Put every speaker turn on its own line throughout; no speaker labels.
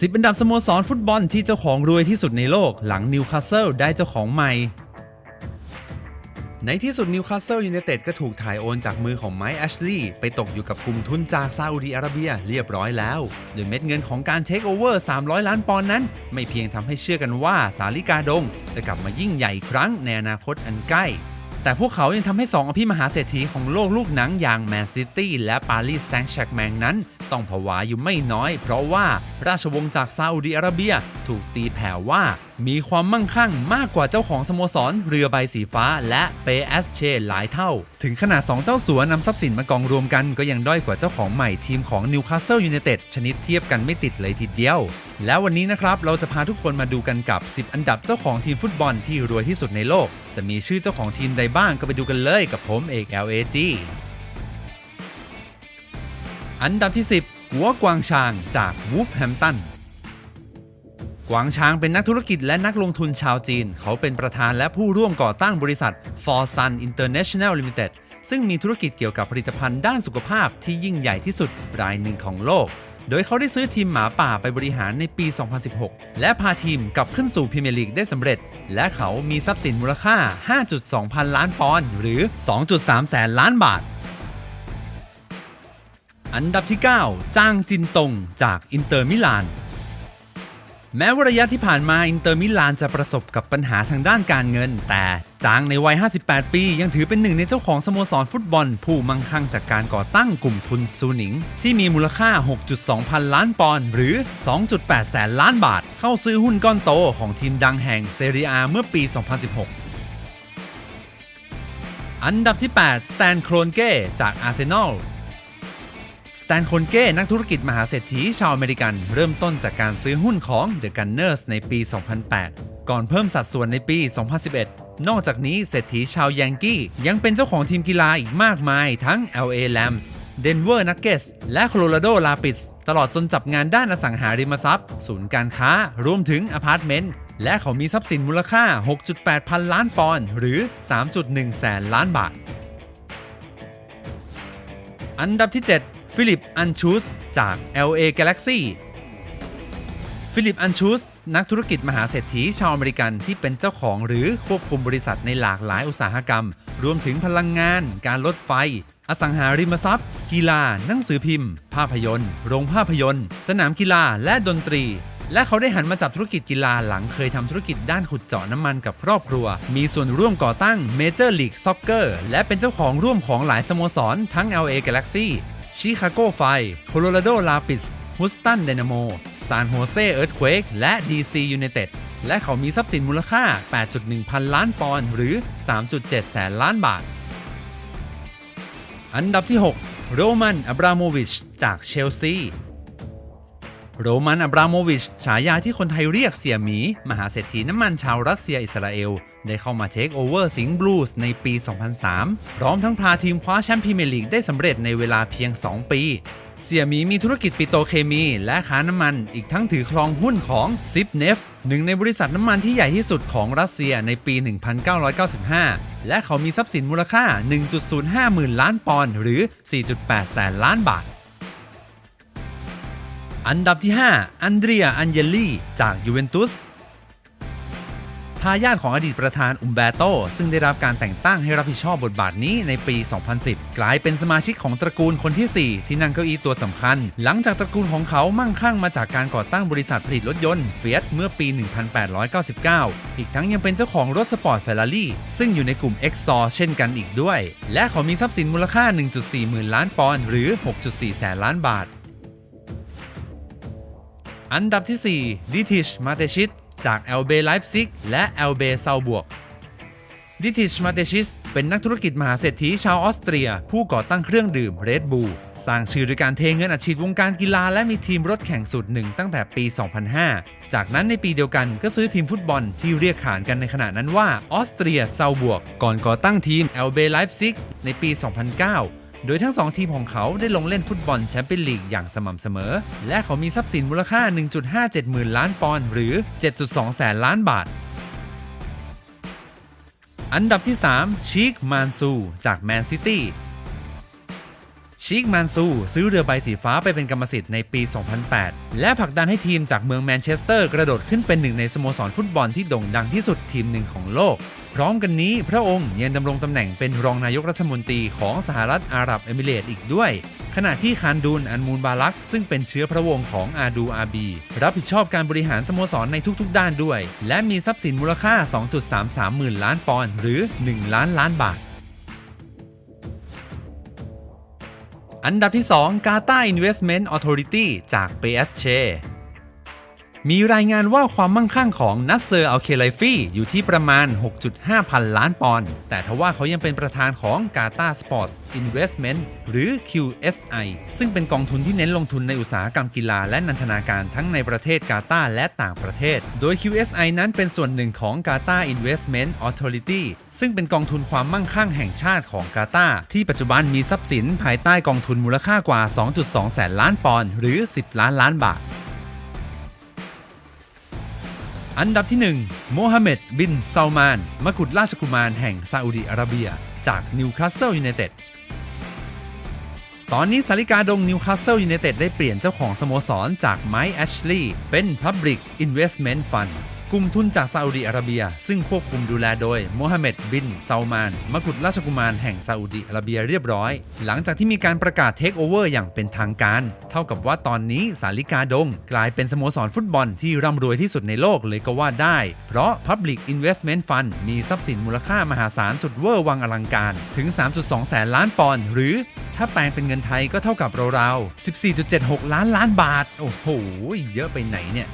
สิบอันดับสโมสรฟุตบอลที่เจ้าของรวยที่สุดในโลกหลังนิวคาสเซิลได้เจ้าของใหม่ ในที่สุดนิวคาสเซิลยูไนเต็ดก็ถูกถ่ายโอนจากมือของไมค์แอชลีย์ไปตกอยู่กับกลุ่มทุนจากซาอุดีอาระเบียเรียบร้อยแล้ว โดยเม็ดเงินของการเทคโอเวอร์ 300 ล้านปอนด์นั้น ไม่เพียงทำให้เชื่อกันว่าสาลิกาดง จะกลับมายิ่งใหญ่อีกครั้งในอนาคตอันใกล้แต่พวกเขายังทำให้ 2 อภิมหาเศรษฐีของโลกลูกหนังอย่างแมนซิตี้และปารีสแซงต์แชร์กแมงนั้น ต้องผวาอยู่ไม่น้อย เพราะว่าราชวงศ์จากซาอุดีอาระเบีย ถูกตีแผ่ว่า มีความมั่งคั่งมากกว่าเจ้าของสโมสร เรือใบสีฟ้า และเปเอสเชหลายเท่า ถึงขนาด 2 เจ้าสัวนำทรัพย์สินมากองรวมกันก็ยังด้อยกว่าเจ้าของใหม่ทีมของนิวคาสเซิลยูไนเต็ดชนิดเทียบกันไม่ติดเลยทีเดียว แล้ววันนี้นะครับเราจะพาทุกคนมาดูกันกับ 10 อันดับเจ้าของทีมฟุตบอลที่รวยที่สุดในโลก จะมีชื่อเจ้าของทีมใดบ้างก็ไปดูกันเลยกับผมเอก LAG อันดับที่ 10 หัวกวางชางจากวูฟแฮมตันกวางชางเป็นนักธุรกิจและนักลงทุนชาวจีน เขาเป็นประธานและผู้ร่วมก่อตั้งบริษัท For Sun International Limited ซึ่งมีธุรกิจเกี่ยวกับผลิตภัณฑ์ด้านสุขภาพที่ยิ่งใหญ่ที่สุดรายหนึ่งของโลก โดยเขาได้ซื้อทีมหมาป่าไปบริหารในปี 2016 และพาทีมกลับขึ้นสู่พรีเมียร์ลีกได้สำเร็จ และเขามีทรัพย์สินมูลค่า 5.2 พันล้านปอนด์หรือ 2.3 แสนล้านบาท อันดับที่ 9 จ้างจินตงจากอินเตอร์มิลาน แม้ว่าระยะที่ผ่านมาอินเตอร์มิลานจะประสบกับปัญหาทางด้านการเงิน แต่จางในวัย 58 ปี ยังถือเป็นหนึ่งในเจ้าของสโมสรฟุตบอล ผู้มั่งคั่งจากการก่อตั้งกลุ่มทุนซูนิง ที่มีมูลค่า 6.2 พันล้านปอนด์หรือ 2.8 แสนล้านบาท เข้าซื้อหุ้นก้อนโตของทีมดังแห่งเซเรียเมื่อปี 2016อันดับที่ 8 สแตนโครนเก้ จากอาร์เซนอล สแตนโคนเก้นักธุรกิจมหาเศรษฐีชาวอเมริกัน เริ่มต้นจากการซื้อหุ้นของ The Gunners ในปี 2008 ก่อนเพิ่มสัดส่วนในปี 2011 นอกจากนี้เศรษฐีชาวยังกี้ ยังเป็นเจ้าของทีมกีฬาอีกมากมาย ทั้ง LA Rams Denver Nuggets และ Colorado Rapids ตลอดจนจับงานด้านอสังหาริมทรัพย์ ศูนย์การค้า รวมถึงอพาร์ตเมนต์และเขามีทรัพย์สินมูลค่า 6.8 พันล้านปอนด์หรือ 3.1 แสนล้านบาท อันดับที่ 7 ฟิลิป อันชูส จาก LA Galaxy ฟิลิป อันชูส นักธุรกิจมหาเศรษฐีชาวอเมริกันที่เป็นเจ้าของหรือควบคุมบริษัทในหลากหลายอุตสาหกรรม รวมถึงพลังงาน การลดไฟ อสังหาริมทรัพย์ กีฬา หนังสือพิมพ์ ภาพยนตร์ โรงภาพยนตร์ สนามกีฬา และดนตรี และเขาได้หันมาจับธุรกิจกีฬาหลังเคยทำธุรกิจด้านขุดเจาะน้ำมันกับครอบครัว มีส่วนร่วมก่อตั้ง Major League Soccer และเป็นเจ้าของร่วมของหลายสโมสรทั้ง LA Galaxy ชิคาโกไฟ โคโลราโดลาปิสฮุสตันเดนาโมซานโฮเซเอิร์ธเควกและ DC United และเขามีทรัพย์สินมูลค่า 8.1 พันล้านปอนด์หรือ 3.7 แสนล้านบาท อันดับที่ 6 โรมันอับราโมวิช จากเชลซี โรมันอับราโมวิช ฉายาที่คนไทยเรียกเสี่ยหมี มหาเศรษฐีน้ำมันชาวรัสเซียอิสราเอล ได้เข้ามาเทคโอเวอร์สิงห์บลูส์ในปี 2003 พร้อมทั้งพาทีมคว้าแชมป์พรีเมียร์ลีกได้สำเร็จในเวลาเพียง 2 ปี เสี่ยมีมีธุรกิจปิโตรเคมี และค้าน้ำมัน อีกทั้งถือครองหุ้นของซิปเนฟหนึ่งในบริษัทน้ำมันที่ใหญ่ที่สุดของรัสเซียในปี 1995 และเขามีทรัพย์สินมูลค่า 1.05หมื่นล้านปอนด์หรือ 4.8 แสนล้านบาทอันดับที่ 5 อันเดรีย อันเยลลี่ จากยูเวนตุส ทายาทของอดีตประธานอุมเบโตซึ่งได้รับการแต่งตั้งให้รับผิดชอบบทบาทนี้ในปี 2010 กลายเป็นสมาชิกของตระกูลคนที่ 4 ที่นั่งเก้าอี้ตัวสำคัญ หลังจากตระกูลของเขามั่งคั่งมาจากการก่อตั้งบริษัทผลิตรถยนต์เฟียสเมื่อปี 1899 อีกทั้งยังเป็นเจ้าของรถสปอร์ตเฟอร์รารี่ซึ่งอยู่ในกลุ่ม x อ o เช่นกันอีกด้วย และเขามีทรัพย์สินมูลค่า 1.4 หมื่นล้านปอนด์หรือ 6.4 แสนล้านบาทอันดับที่ 4 ดิทิช มาเตชิต จาก LB Leipzig และ LB เซาบวกดิทิชมาเตชิสเป็นนักธุรกิจมหาเศรษฐีชาวออสเตรีย ผู้ก่อตั้งเครื่องดื่ม Red Bull สร้างชื่อด้วยการเทเงินอัดฉีดวงการกีฬาและมีทีมรถแข่งสูตรหนึ่งตั้งแต่ปี 2005 จากนั้นในปีเดียวกันก็ซื้อทีมฟุตบอลที่เรียกขานกันในขณะนั้นว่าออสเตรียเซาบวก ก่อนก่อตั้งทีม LB Leipzig ในปี 2009 โดยทั้งสองทีมของเขาได้ลงเล่นฟุตบอลแชมเปี้ยนลีกอย่างสม่ำเสมอ และเขามีทรัพย์สินมูลค่า 1.57หมื่นล้านปอนด์หรือ 7.2 แสนล้านบาท อันดับที่ 3 ชีคมานซู จากแมนซิตี้ ชิคมันซูซื้อเรือใบสีฟ้าไปเป็นกรรมสิทธิ์ในปี 2008 และผลักดันให้ทีมจากเมืองแมนเชสเตอร์กระโดดขึ้นเป็นหนึ่งในสโมสรฟุตบอลที่โด่งดังที่สุดทีมหนึ่งของโลก พร้อมกันนี้พระองค์ยังดำรงตำแหน่งเป็นรองนายกรัฐมนตรีของสหรัฐอาหรับเอมิเรตส์อีกด้วย ขณะที่คานดูนอันมูลบาลัก ซึ่งเป็นเชื้อพระวงศ์ของอาดูอาบี รับผิดชอบการบริหารสโมสรในทุกๆ ด้านด้วย และมีทรัพย์สินมูลค่า 2.33หมื่นล้านปอนด์หรือ 1 ล้านล้านบาท อันดับที่ 2 Gata Investment Authority จาก p s c มีรายงานว่าความมั่งคั่งของนัสเซอร์อัลเคไลฟี่อยู่ที่ประมาณ 6.5 พันล้านปอนด์ แต่ทว่าเขายังเป็นประธานของ Qatar Sports Investment หรือ QSI ซึ่งเป็นกองทุนที่เน้นลงทุนในอุตสาหกรรมกีฬาและนันทนาการทั้งในประเทศกาตาและต่างประเทศ โดย QSI นั้นเป็นส่วนหนึ่งของ Qatar Investment Authority ซึ่งเป็นกองทุนความมั่งคั่งแห่งชาติของกาตาที่ปัจจุบันมีทรัพย์สินภายใต้กองทุนมูลค่ากว่า 2.2 แสนล้านปอนด์หรือ 10 ล้านล้านบาท อันดับที่ 1 โมฮัมเหม็ด บินซาลมาน มกุฎราชกุมารแห่งซาอุดิอาระเบีย จากนิวคาสเซิลยูไนเต็ด ตอนนี้สาริกาดงนิวคาสเซิลยูไนเต็ดได้เปลี่ยนเจ้าของสโมสรจากไมค์แอชลีย์เป็น Public Investment Fund กลุ่มทุนจากซาอุดิอาระเบีย ซึ่งควบคุมดูแลโดยโมฮัมเหม็ดบินซาลมานมกุฎราชกุมารแห่งซาอุดิอาระเบียเรียบร้อย หลังจากที่มีการประกาศเทคโอเวอร์อย่างเป็นทางการ เท่ากับว่าตอนนี้สาริกาดง กลายเป็นสโมสรฟุตบอลที่ร่ำรวยที่สุดในโลกเลยก็ว่าได้ เพราะ Public Investment Fund มีทรัพย์สินมูลค่ามหาศาลสุดเวอร์วังอลังการถึง 3.2 แสนล้านปอนด์หรือถ้าแปลงเป็นเงินไทยก็เท่ากับราวๆ14.76 ล้านล้านบาท โอ้โห เยอะไปไหนเนี่ย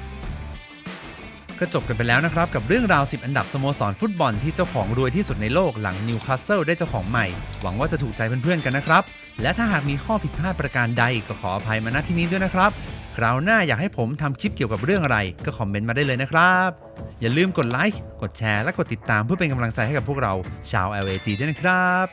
ก็จบกันไปแล้วนะครับ กับเรื่องราว 10 อันดับสโมสรฟุตบอลที่เจ้าของรวยที่สุดในโลกหลังนิวคาสเซิลได้เจ้าของใหม่ หวังว่าจะถูกใจเพื่อนๆกันนะครับ และถ้าหากมีข้อผิดพลาดประการใดก็ขออภัยมาณที่นี้ด้วยนะครับคราวหน้าอยากให้ผมทำคลิปเกี่ยวกับเรื่องอะไร ก็คอมเมนต์มาได้เลยนะครับ อย่าลืมกดไลค์กดแชร์และกดติดตามเพื่อเป็นกำลังใจให้กับพวกเราชาว LAG ด้วยนะครับ